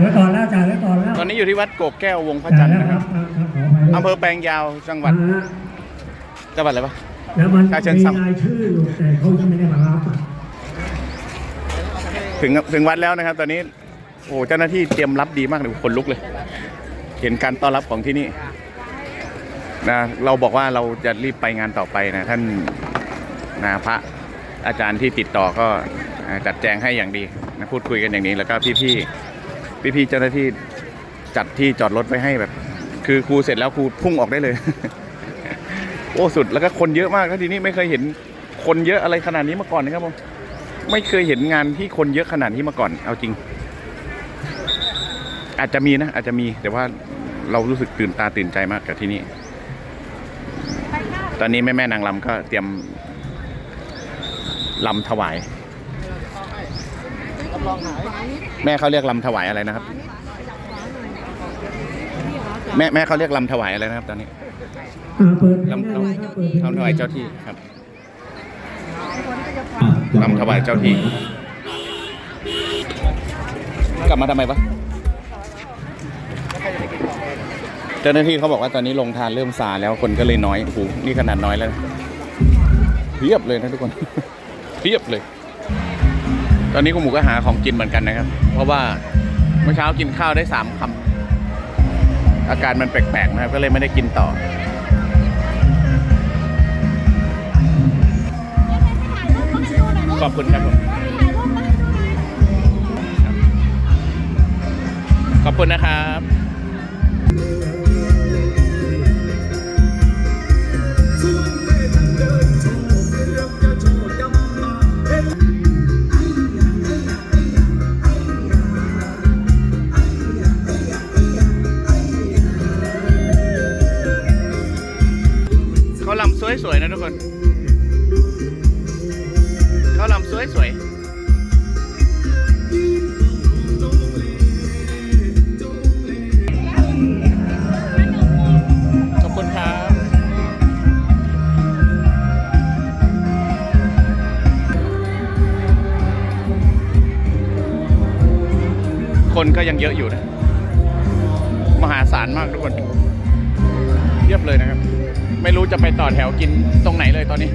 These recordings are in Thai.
ไว้ก่อนแล้วจ่ายไว้ก่อนแล้วตอนนี้อยู่ที่วัดโกกแก้ววงพระจันทร์นะครับจ่ายแล้วอำเภอแปลงยาวจังหวัดอ่าจังหวัดอะไรปะแล้วมันชาเชิงมีเทรารายชื่ออยู่แต่เขายังไม่ได้มารับอะถึงถึงวัดแล้วนะครับ ตอนนี้โอ้เจ้าหน้าที่เตรียมรับดีมากเลยคนลุกเลย เห็นการต้อนรับของที่นี่นะเราบอกว่าเราจะรีบไปงานต่อไปนะท่านนะพระอาจารย์ที่ติดต่อก็อ่าจัดแจงให้อย่างดีนะพูดคุยกันอย่างนี้แล้วก็พี่พี่ พี่พี่ๆเจ้าหน้าที่จัดที่จอดรถไว้ให้แบบ คือครูเสร็จแล้วครูพุ่งออกได้เลย โอ้สุดแล้วก็คนเยอะมากแล้วทีนี้ไม่เคยเห็นคนเยอะอะไรขนาดนี้มาก่อนนะครับผมไม่เคยเห็นงานที่คนเยอะขนาดนี้มาก่อน เอาจริง อาจจะมีนะ อาจจะมี แต่ว่าเรารู้สึกตื่นตาตื่นใจมากกับที่นี่ ตอนนี้แม่แม่นางรำก็เตรียมลำถวาย แม่เขาเรียกลำถวายอะไรนะครับ แม่แม่เขาเรียกลำถวายอะไรนะครับ ตอนนี้เปิดลำลยครับเปิดเพลำถวายเจ้าที่ครับลำถวายเจ้าที่ กลับมาทำไมปะเจ้าหน้าที่เขาบอกว่าตอนนี้ลงทานเริ่มซาแล้วคนก็เลยน้อยโอ้โหนี่ขนาดน้อยแล้วเพียบเลยนะทุกคนเพียบเลย ตอนนี้คุณหมูก็หาของกินเหมือนกันนะครับ เพราะว่าเมื่อเช้ากินข้าวได้สามคำอาการมันแปลกๆนะครับ ก็เลยไม่ได้กินต่อ ขอบคุณครับผมขอบคุณนะครับ เขาลำสวยๆนะทุกคน เขาลำสวยๆขอบคุณครับคนก็ยังเยอะอยู่นะ มหาศาลมากทุกคนเทียบเลยนะครับ ไม่รู้จะไปต่อแถวกินตรงไหนเลยตอนนี้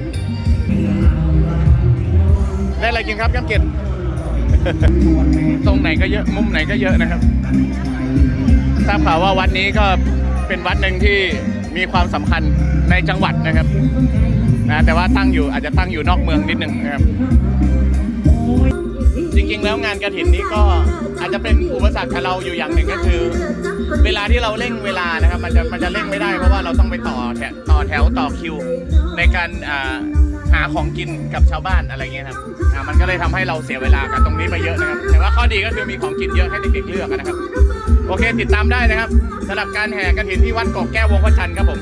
ได้อะไรกินครับย่ำเกตตรงไหนก็เยอะมุมไหนก็เยอะนะครับ ทราบข่าวว่าวัดนี้ก็เป็นวัดหนึ่งที่มีความสำคัญในจังหวัดนะครับนะแต่ว่าตั้งอยู่อาจจะตั้งอยู่นอกเมืองนิดหนึ่งนะครับ จริงๆแล้วงานกระถินนี้ก็อาจจะเป็นอุปสรรคกับเราอยู่อย่างหนึ่งก็คือ เวลาที่เราเร่งเวลานะครับ มันจะมันจะเร่งไม่ได้เพราะว่าเราต้องไปต่อแถวต่อแถวต่อคิว ในการอ่าหาของกินกับชาวบ้านอะไรเงี้ยครับอ่ามันก็เลยทำให้เราเสียเวลากับตรงนี้ไปเยอะนะครับ แต่ว่าข้อดีก็คือมีของกินเยอะให้เด็กๆเลือกนะครับ โอเคติดตามได้นะครับสำหรับการแห่กระถินที่วัดกอกแก้ววงพระจันทร์ครับผม